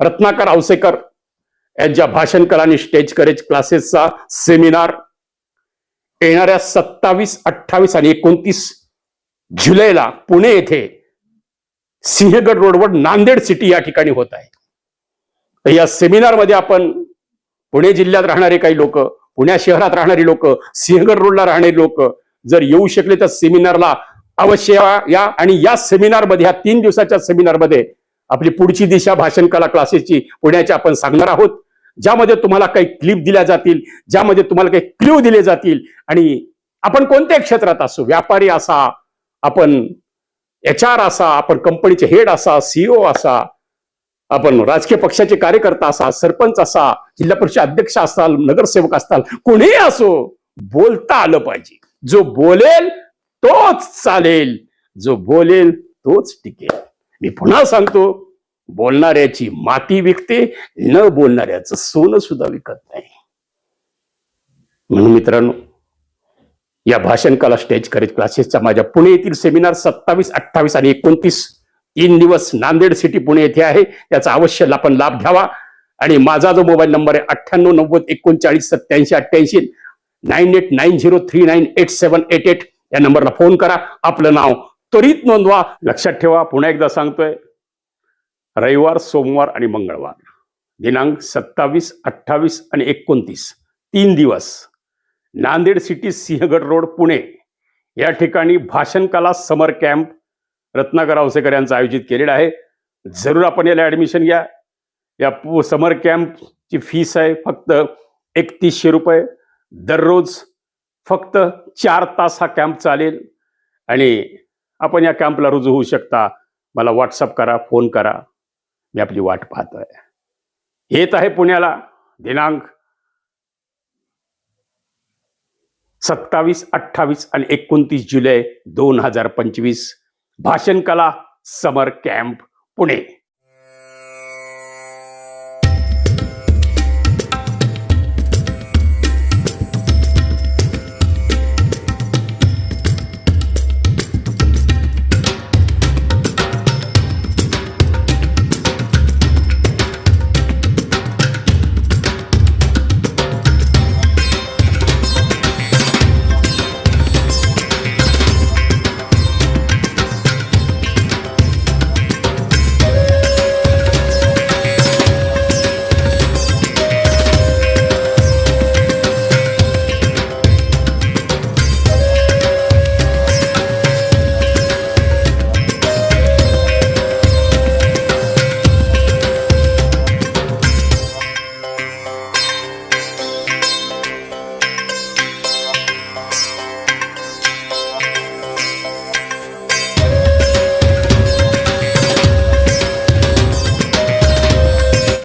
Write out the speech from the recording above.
रत्नाकर आवसेकर यांच्या भाषणकर आणि stage courage क्लासेसचा seminar येणाऱ्या सत्तावीस अठ्ठावीस आणि एकोणतीस जुलैला पुणे येथे सिंहगड रोडवर नांदेड सिटी या ठिकाणी होत आहे. तर या सेमिनारमध्ये आपण पुणे जिल्ह्यात राहणारे काही लोक पुण्या शहरात राहणारी लोक सिंहगड रोडला राहणारी लोक जर येऊ शकले तर सेमिनारला अवश्य या- आणि या सेमिनारमध्ये या तीन दिवसाच्या सेमिनारमध्ये आपली पुढची दिशा भाषण कला क्लासेसची पुण्याची आपण सांगणार आहोत. ज्यामध्ये तुम्हाला काही क्लिप दिल्या जातील ज्यामध्ये तुम्हाला काही क्ल्यू दिले जातील आणि आपण कोणत्याही क्षेत्रात असो व्यापारी असा आपण एच आर असा आपण कंपनीचे हेड असा सीईओ असा आपण राजकीय पक्षाचे कार्यकर्ता असा सरपंच असा जिल्हा परिषद अध्यक्ष असाल नगरसेवक असताल कोणीही असो बोलता आलं पाहिजे. जो बोलेल तोच चालेल. जो बोलेल तोच टिकेल. मी पुन्हा सांगतो बोलणाऱ्याची माती विकते न बोलणाऱ्याचं सोनं सुद्धा विकत नाही. म्हणून मित्रांनो या भाषण कला स्टेज करेज क्लासेसचा माझ्या पुणे येथील सेमिनार सत्तावीस अठ्ठावीस आणि एकोणतीस तीन दिवस नांदेड सिटी पुणे येथे आहे. त्याचा अवश्य आपण लाभ घ्यावा. आणि माझा जो मोबाईल नंबर आहे अठ्ठ्याण्णव नव्वद एकोणचाळीस सत्याऐंशी अठ्ठ्याऐंशी nine eight nine zero three nine eight seven eight eight या नंबरला फोन करा. आपलं नाव त्वरित नोंदवा. लक्षात ठेवा पुन्हा एकदा सांगतोय. रविवार सोमवार आणि मंगळवार. दिनांक सत्तावीस अठ्ठावीस आणि एकोणतीस. तीन दिवस. Nanded city Sinhagad road Pune. या ठिकाणी भाषण कला समर कॅम्प रत्नाकर आवसेकर यांचं आयोजित केलेलं आहे. जरूर आपण याला ॲडमिशन घ्या. या पू- समर कॅम्पची फीस आहे फक्त एकतीसशे रुपये. दररोज फक्त चार तास हा कॅम्प चालेल. आणि आपण या कॅम्पला रुजू होऊ शकता. मला व्हॉट्सअप करा फोन करा. मी आपली वाट पाहतोय. येत आहे पुण्याला दिनांक सत्तावीस अठ्ठावीस आणि एकोणतीस जुलै दोन हजार पंचवीस. भाषण कला समर कॅम्प पुणे.